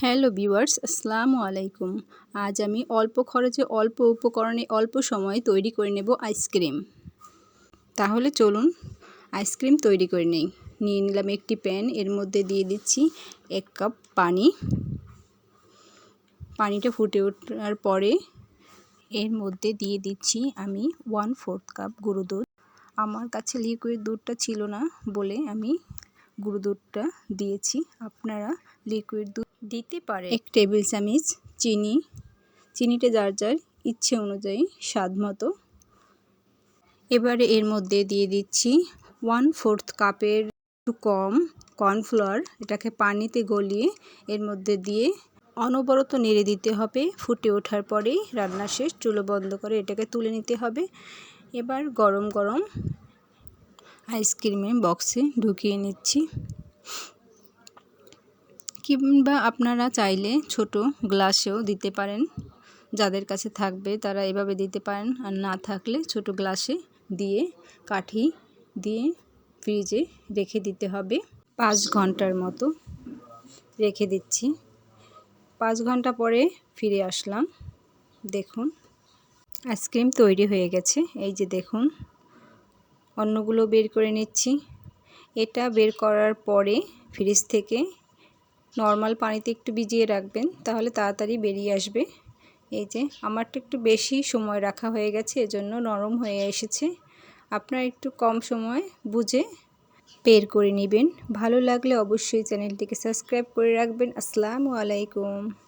Hello viewers, আসসালামু আলাইকুম। আজ আমি অল্প খরচে অল্প উপকরণে অল্প সময়ে তৈরি করে নেব আইসক্রিম। তাহলে চলুন আইসক্রিম তৈরি করে নেই। নিয়ে নিলাম একটি প্যান, এর মধ্যে দিয়ে দিচ্ছি এক কাপ পানি। পানিটা ফুটে ওঠার পরে এর মধ্যে দিয়ে দিচ্ছি আমি ওয়ান ফোর্থ কাপ গুঁড়ো দুধ। আমার কাছে লিকুইড দুধটা ছিল না বলে আমি গুঁড়ো দুধটা দিয়েছি। আপনারা লিকুইড দুধ দিতে পারে। এক টেবিল চামচ চিনি। চিনিটা যার যার ইচ্ছে অনুযায়ী স্বাদ মতো। এবারে এর মধ্যে দিয়ে দিচ্ছি ওয়ান ফোর্থ কাপের একটু কম কর্নফ্লাওয়ার এটাকে পানিতে গলিয়ে এর মধ্যে দিয়ে অনবরত নেড়ে দিতে হবে। ফুটে ওঠার পরেই রান্না শেষ, চুলো বন্ধ করে এটাকে তুলে নিতে হবে। এবার গরম গরম আইসক্রিমের বক্সে ঢুকিয়ে নিচ্ছি। কিংবা আপনারা চাইলে ছোট গ্লাসেও দিতে পারেন। যাদের কাছে থাকবে তারা এভাবে দিতে পারেন। আর না থাকলে ছোট গ্লাসে দিয়ে, কাঠি দিয়ে ফ্রিজে রেখে দিতে হবে। পাঁচ ঘণ্টার মতো রেখে দিচ্ছি। পাঁচ ঘণ্টা পরে ফিরে আসলাম। দেখুন, আইসক্রিম তৈরি হয়ে গেছে। এই যে দেখুন, অন্যগুলো বের করে নিচ্ছি। এটা বের করার পরে ফ্রিজ থেকে নর্মাল পানিতে একটু ভিজিয়ে রাখবেন, তাহলে তাড়াতাড়ি বেরিয়ে আসবে। এই যে, আমারটা একটু বেশি সময় রাখা হয়ে গেছে, এজন্য নরম হয়ে এসেছে। আপনার একটু কম সময় বুঝে বের করে নেবেন। ভালো লাগলে অবশ্যই চ্যানেলটিকে সাবস্ক্রাইব করে রাখবেন। আসসালামু আলাইকুম।